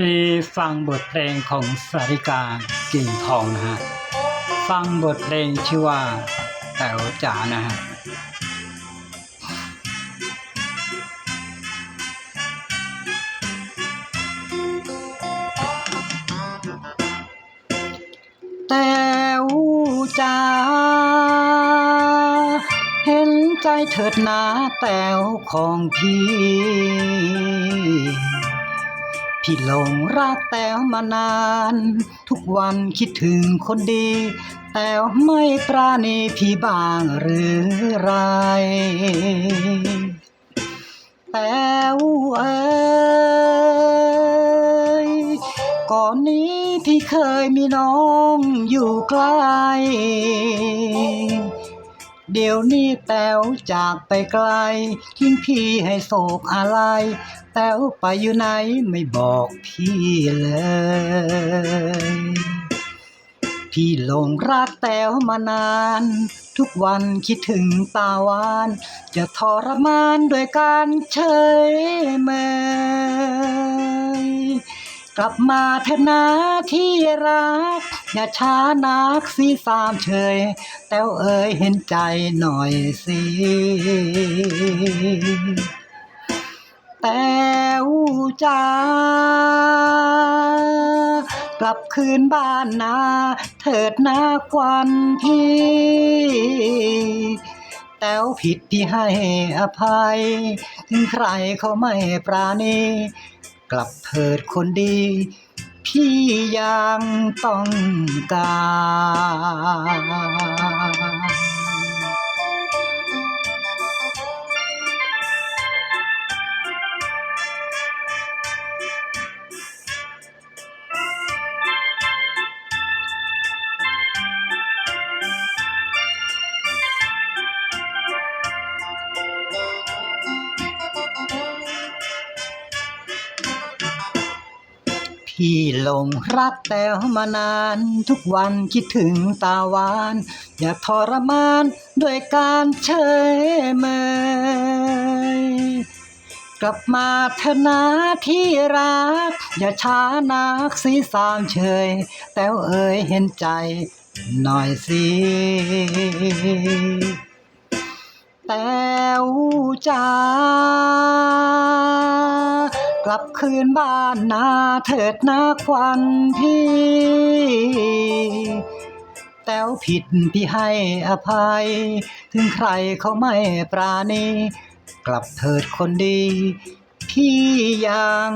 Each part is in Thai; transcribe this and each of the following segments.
ที่ฟังบทเพลงของสาริกากิ่งทองนะฮะ ฟังบทเพลงชื่อว่าแต๋วจ๋านะฮะแต้วจ๋าเห็นใจเถิดนาแต้วของพี่ พี่หลงรักแต้วมานาน ทุกวันคิดถึงคนดี แต้วไม่ปราณีพี่บ้างหรือไร แต้วเอ้ยก่อนนี้พี่เคยมีน้องอยู่ใกล้ เดี๋ยวนี้แต้วจากไปไกล ทิ้งพี่ให้โศกอะไร แต้วไปอยู่ไหนไม่บอกพี่เลย พี่หลงรักแต้วมานาน ทุกวันคิดถึงตาวาน จะทรมานด้วยการเฉยเมย กลับมาเถอะนะที่รัก อย่าช้านักสิสามเฉย แต้วเอ๋ยเห็นใจหน่อยสิแต้วจ้ากลับคืนบ้านนา เถิดนาควันพี่แต้วผิดพี่ให้อภัย ถึงใครเขาไม่ปราณี กลับเถิดคนดี พี่ยังต้องการ พี่หลงรักแต้วมานาน ทุกวันคิดถึงตาหวาน อย่าทรมานด้วยการเฉยเมยกลับมาเถอะนะที่รัก อย่าช้านักสีสามเฉย แต้วเอ๋ยเห็นใจหน่อยสิแต้วจ้า ลับคืนบ้านนาเถิดนาควันพี่ แต้วผิดพี่ให้อภัย ถึงใครเขาไม่ปราณี กลับเถิดคนดี พี่ยัง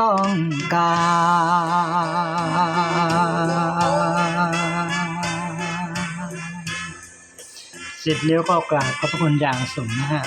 ต้องการสิบเลี้ยวก็กราบขอบพระคุณอย่างสูงนะฮะ